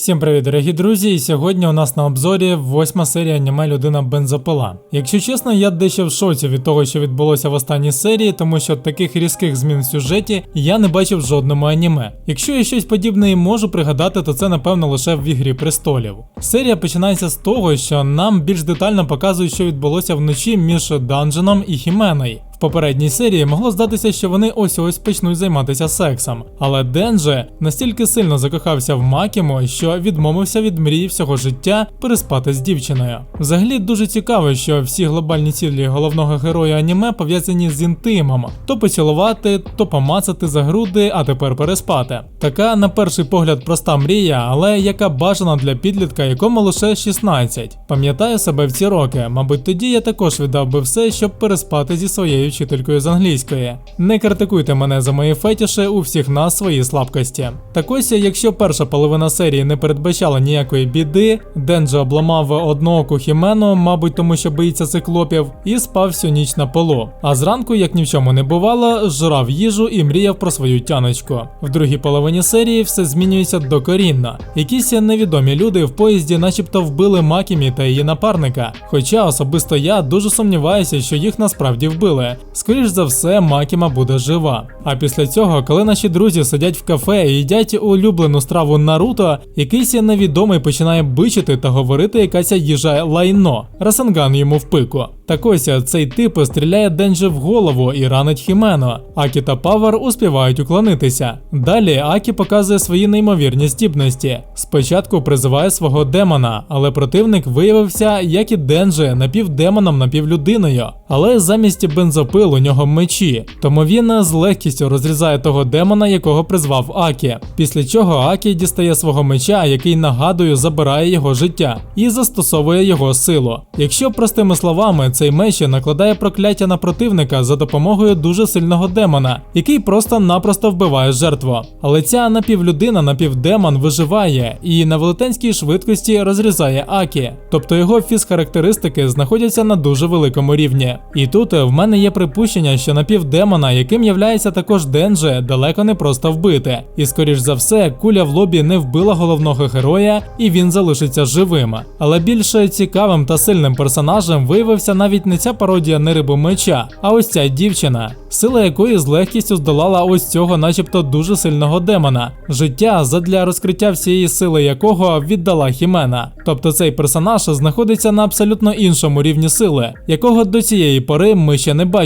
Всім привіт, дорогі друзі! І сьогодні у нас на обзорі восьма серія аніме Людина бензопила. Якщо чесно, я дещо в шоці від того, що відбулося в останній серії, тому що таких різких змін в сюжеті я не бачив в жодному аніме. Якщо я щось подібне і можу пригадати, то це напевно лише в ігрі престолів. Серія починається з того, що нам більш детально показують, що відбулося вночі між Данженом і Хіменою. Попередній серії могло здатися, що вони ось ось почнуть займатися сексом, але Денже настільки сильно закохався в Макімо, що відмовився від мрії всього життя переспати з дівчиною. Взагалі дуже цікаво, що всі глобальні цілі головного героя аніме пов'язані з інтимом: то поцілувати, то помацати за груди, а тепер переспати. Така, на перший погляд, проста мрія, але яка бажана для підлітка, якому лише 16. Пам'ятаю себе в ці роки, мабуть, тоді я також віддав би все, щоб переспати зі своєю вчителькою з англійської. Не критикуйте мене за мої фетіші, у всіх нас свої слабкості. Так ось, якщо перша половина серії не передбачала ніякої біди, Денджо обламав однооку хімену, мабуть, тому що боїться циклопів, і спав всю ніч на полу. А зранку, як ні в чому не бувало, жрав їжу і мріяв про свою тяночку. В другій половині серії все змінюється докорінно. Якісь невідомі люди в поїзді, начебто, вбили Макімі та її напарника. Хоча особисто я дуже сумніваюся, що їх насправді вбили. Скоріш за все, Макіма буде жива. А після цього, коли наші друзі сидять в кафе і їдять улюблену страву Наруто, якийсь невідомий починає бичити та говорити якась їжа лайно. Расанган йому в пику. Так ось цей тип стріляє Денджі в голову і ранить Хімено. Акі та Павер успівають уклонитися. Далі Акі показує свої неймовірні здібності. Спочатку призиває свого демона, але противник виявився, як і Денджі, напівдемоном, напівлюдиною. Але замість бензопил у нього мечі, тому він з легкістю розрізає того демона, якого призвав Акі. Після чого Акі дістає свого меча, який нагадую забирає його життя, і застосовує його силу. Якщо простими словами, цей меч накладає прокляття на противника за допомогою дуже сильного демона, який просто-напросто вбиває жертву. Але ця напівлюдина, напівдемон виживає і на велетенській швидкості розрізає Акі, тобто його фізхарактеристики знаходяться на дуже великому рівні. І тут в мене є припущення, що напівдемона, яким являється також Денже, далеко не просто вбити. І скоріш за все, куля в лобі не вбила головного героя, і він залишиться живим. Але більш цікавим та сильним персонажем виявився навіть не ця пародія не рибу меча, а ось ця дівчина, сила якої з легкістю здолала ось цього, начебто дуже сильного демона, життя задля розкриття всієї сили якого віддала Хімена. Тобто цей персонаж знаходиться на абсолютно іншому рівні сили, якого до цієї пори ми ще не бачили.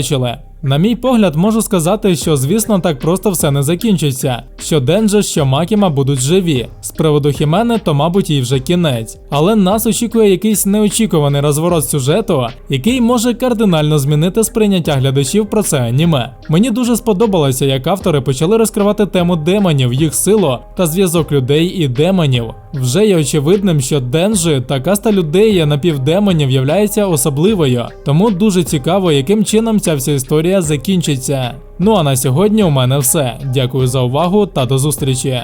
На мій погляд, можу сказати, що звісно так просто все не закінчиться. Що Денджа, що Макіма будуть живі. З приводу Хімени, то мабуть їй вже кінець. Але нас очікує якийсь неочікуваний розворот сюжету, який може кардинально змінити сприйняття глядачів про це аніме. Мені дуже сподобалося, як автори почали розкривати тему демонів, їх силу та зв'язок людей і демонів. Вже є очевидним, що Денжі та каста людей напівдемонів являється особливою, тому дуже цікаво, яким чином ця вся історія закінчиться. Ну а на сьогодні у мене все. Дякую за увагу та до зустрічі.